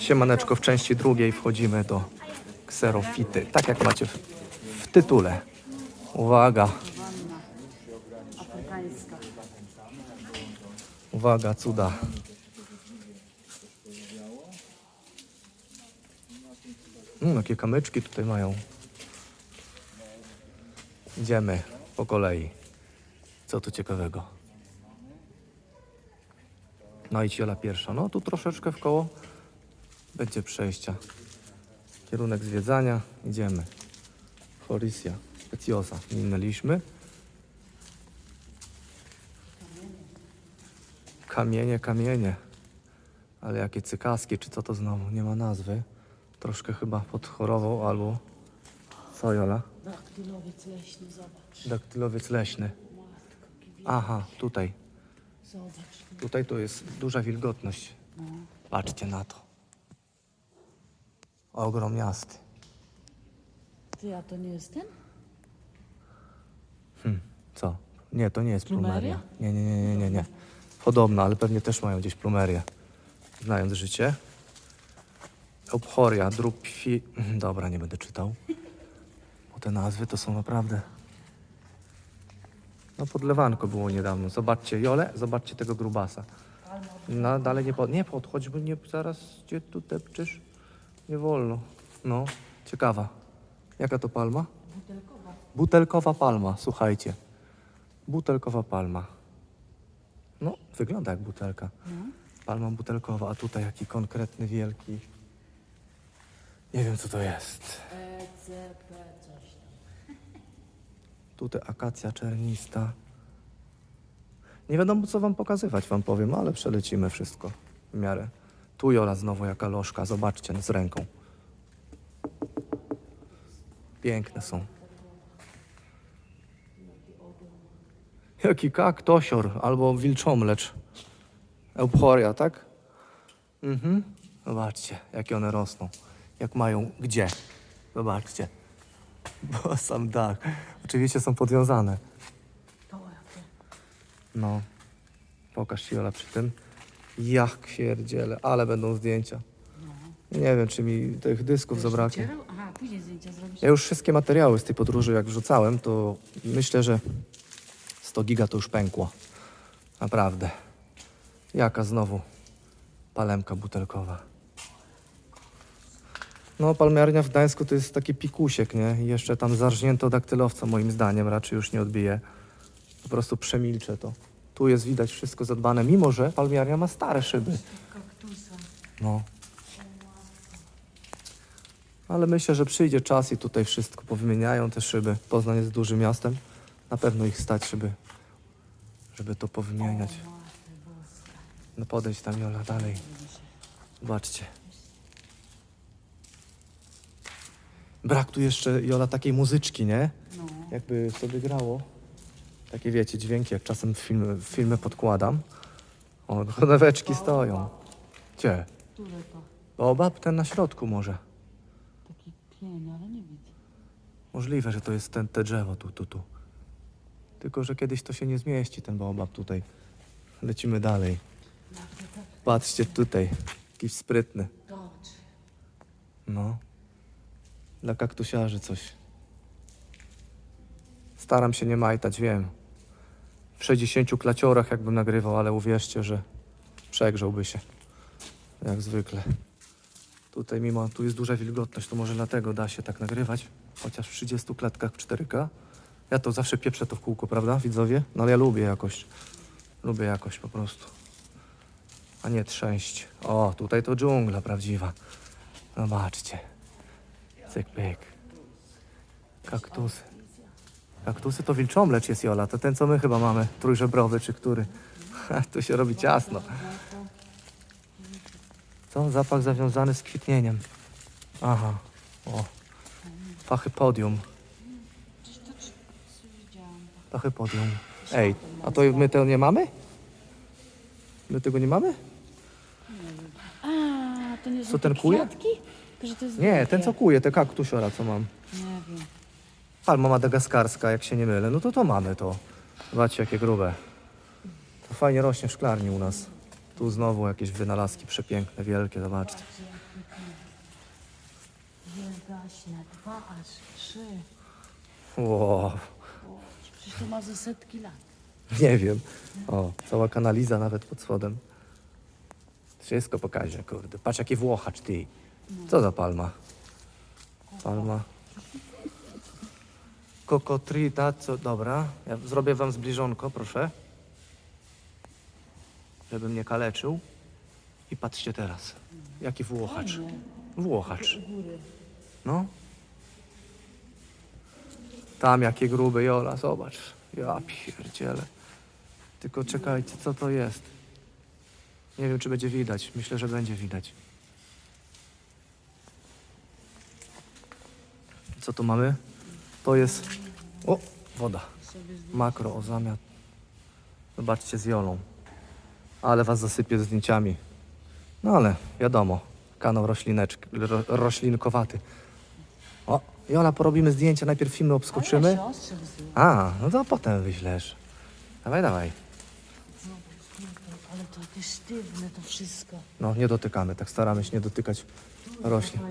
Siemaneczko, w części drugiej wchodzimy do kserofity, tak jak macie w, w tytule. Uwaga, uwaga, cuda. Mm, jakie kamyczki tutaj mają. Idziemy po kolei. Co tu ciekawego? No i Ciola pierwsza. No tu troszeczkę w koło będzie przejścia. Kierunek zwiedzania. Idziemy. Horisja, Speciosa. Minęliśmy. Kamienie, kamienie. Ale jakie cykaski, czy co to znowu? Nie ma nazwy. Troszkę chyba podchorował albo... Co Jola? Daktylowiec leśny, zobacz. Daktylowiec leśny. Aha, tutaj. Zobacz. Tutaj to jest duża wilgotność. No. Patrzcie na to. Ogrom miasty. Ty, a to nie jest ten? Hm, co? Nie, to nie jest plumeria. Plumeria? Nie, nie, nie, nie, nie, nie. Podobno, ale pewnie też mają gdzieś plumerię. Znając życie. Obchoria, drób fi... Dobra, nie będę czytał. Bo te nazwy to są naprawdę... No podlewanko było niedawno. Zobaczcie Jole, zobaczcie tego grubasa. No dalej nie pod... Nie podchodź, bo nie zaraz cię tu depczysz. Nie wolno. No, ciekawa. Jaka to palma? Butelkowa. Butelkowa palma, słuchajcie. Butelkowa palma. No, wygląda jak butelka. No. Palma butelkowa, a tutaj jaki konkretny, wielki. Nie wiem, co to jest. ECP coś tam. Tutaj akacja czernista. Nie wiadomo, co wam pokazywać, wam powiem, ale przelecimy wszystko w miarę. Tu Jola znowu jaka lożka, zobaczcie, z ręką. Piękne są. Jaki kaktosior albo wilczomlecz. Euphoria, tak? Mhm. Zobaczcie, jakie one rosną. Jak mają gdzie. Zobaczcie. Bo sam dach. Oczywiście są podwiązane. No. Pokaż się Jola przy tym. Jak kwierdziele, ale będą zdjęcia. Nie wiem, czy mi tych dysków zabraknie. Aha, później zdjęcia zrobisz. Ja już wszystkie materiały z tej podróży jak wrzucałem, to myślę, że 100 giga to już pękło. Naprawdę. Jaka znowu palemka butelkowa. No, palmiarnia w Gdańsku to jest taki pikusiek, nie? I jeszcze tam zarżnięto daktylowca moim zdaniem raczej już nie odbije. Po prostu przemilczę to. Tu jest widać wszystko zadbane, mimo że palmiarnia ma stare szyby. No. Ale myślę, że przyjdzie czas i tutaj wszystko powymieniają te szyby. Poznań jest dużym miastem. Na pewno ich stać, żeby, żeby to powymieniać. No podejdź tam Jola dalej. Zobaczcie. Brak tu jeszcze Jola takiej muzyczki, nie? No. Jakby sobie grało. Takie wiecie, dźwięki, jak czasem w filmy, w filmy podkładam. O, koneweczki stoją. Gdzie? Które to? Baobab ten na środku może. Taki pień, ale nie widzę. Możliwe, że to jest ten, te drzewo tu, tu, tu. Tylko, że kiedyś to się nie zmieści, ten baobab tutaj. Lecimy dalej. Patrzcie tutaj, jakiś sprytny. Dobrze. No. Dla kaktusiarzy coś. Staram się nie majtać, wiem. W 60 klaciorach jakbym nagrywał, ale uwierzcie, że przegrzałby się. Jak zwykle. Tutaj mimo, tu jest duża wilgotność, to może dlatego da się tak nagrywać. Chociaż w 30 klatkach w 4K. Ja to zawsze pieprzę to w kółko, prawda, widzowie? No ale ja lubię jakość. Lubię jakość po prostu. A nie trzęść. O, tutaj to dżungla prawdziwa. Zobaczcie. Cyk, pyk. Kaktusy. Kaktusy to wilczomlecz jest, Jola. To ten, co my chyba mamy. Trójżebrowy, czy który. tu się robi ciasno. Co? Zapach zawiązany z kwitnieniem. Aha. O. To czy- widziałam. Pachypodium. Ej, a to my tego nie mamy? My tego nie mamy? A, to nie są Co, ten te kuje? kwiatki? Że to jest Nie, ten co kuje, te kaktusiora, co mam. Nie wiem. Palma madagaskarska, jak się nie mylę. No to to mamy to. Zobaczcie, jakie grube. To fajnie rośnie w szklarni u nas. Tu znowu jakieś wynalazki przepiękne, wielkie, zobaczcie. Właśnie, dwa aż trzy. Wow, przecież to ma ze setki lat. nie wiem. O, cała kanaliza nawet pod spodem. Wszystko pokaże, kurde. Patrz jaki włochacz, ty. Co za palma? Palma. Kokotrita, co, dobra. Ja zrobię wam zbliżonko, proszę. Żebym nie kaleczył. I patrzcie teraz. Jaki włochacz. Włochacz. No. Tam jakie grube Jola, zobacz. Ja pierdzielę. Tylko czekajcie, co to jest? Nie wiem, czy będzie widać. Myślę, że będzie widać. Co tu mamy? To jest... O, woda. Makro, o zamiat. Zobaczcie z Jolą. Ale was zasypię zdjęciami. No ale wiadomo, kanał roślineczki, ro, roślinkowaty. O, Jola, porobimy zdjęcia, najpierw filmy obskoczymy. A, no to potem wyślesz. Dawaj, dawaj. Ale to jakieś sztywne to wszystko. No, nie dotykamy, tak staramy się nie dotykać roślin.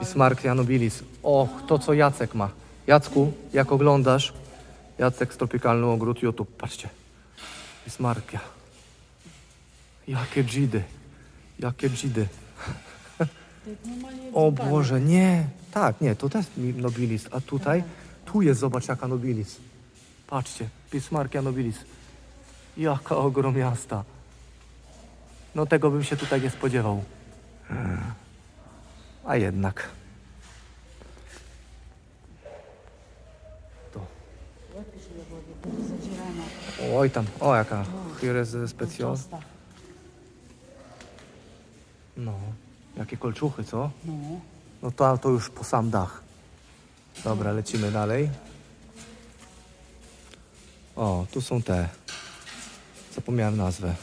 Bismarck janobilis. O, to co Jacek ma. Jacku, jak oglądasz, Jacek z Tropikalny Ogród YouTube, patrzcie. Jakie dżidy. Jakie dżidy. To jak normalnie O. Boże, nie. Tak, nie, to jest mi- nobilis. A tutaj, tu jest, zobacz jaka nobilis. Patrzcie, Bismarckia nobilis. Jaka ogromiasta. No tego bym się tutaj nie spodziewał. A jednak. To. Lepiej się wody, to jest zadzierana. Oj tam, o jaka Hirez specjal. No, jakie kolczuchy, co? No. No to, to już po sam dach. Dobra, lecimy dalej. O, tu są te. Zapomniałem nazwę.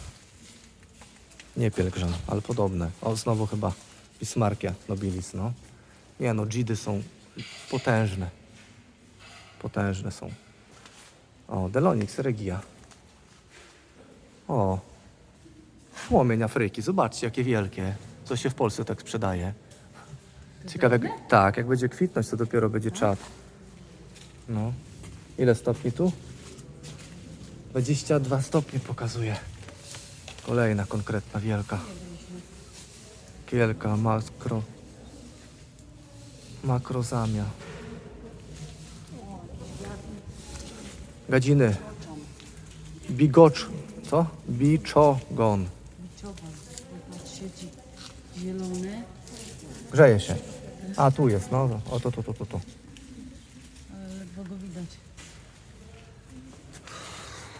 Nie pielgrzym, ale podobne. O, znowu chyba Bismarckia nobilis, no. Nie no, dżidy są potężne. Potężne są. O, Delonix regia. O, płomień Afryki. Zobaczcie, jakie wielkie. Co się w Polsce tak sprzedaje. Ciekawe, jak, tak, jak będzie kwitność, to dopiero będzie czad. No. Ile stopni tu? 22 stopnie pokazuje. Kolejna konkretna wielka. Wielka makro. Makrozamia. Gadziny. Bigocz. Co? Biczogon. Zielony, Grzeje się. A, tu jest, no. O, to, to, to, to, to. ale ledwo go widać.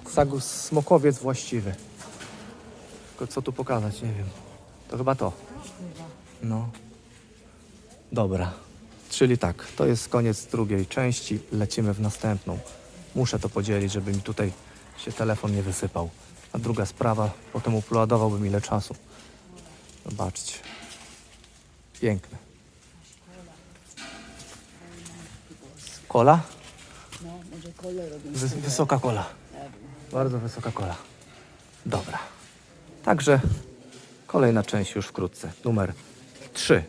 Sagus smokowiec właściwy. Tylko co tu pokazać, nie wiem. To chyba to. No. Dobra. Czyli tak, to jest koniec drugiej części. Lecimy w następną. Muszę to podzielić, żeby mi tutaj się telefon nie wysypał. A druga sprawa, potem uploadowałbym ile czasu. Zobaczcie. Piękne. Kola? No, może. Wys- wysoka kola. Bardzo wysoka kola. Dobra. Także kolejna część już wkrótce. Numer 3.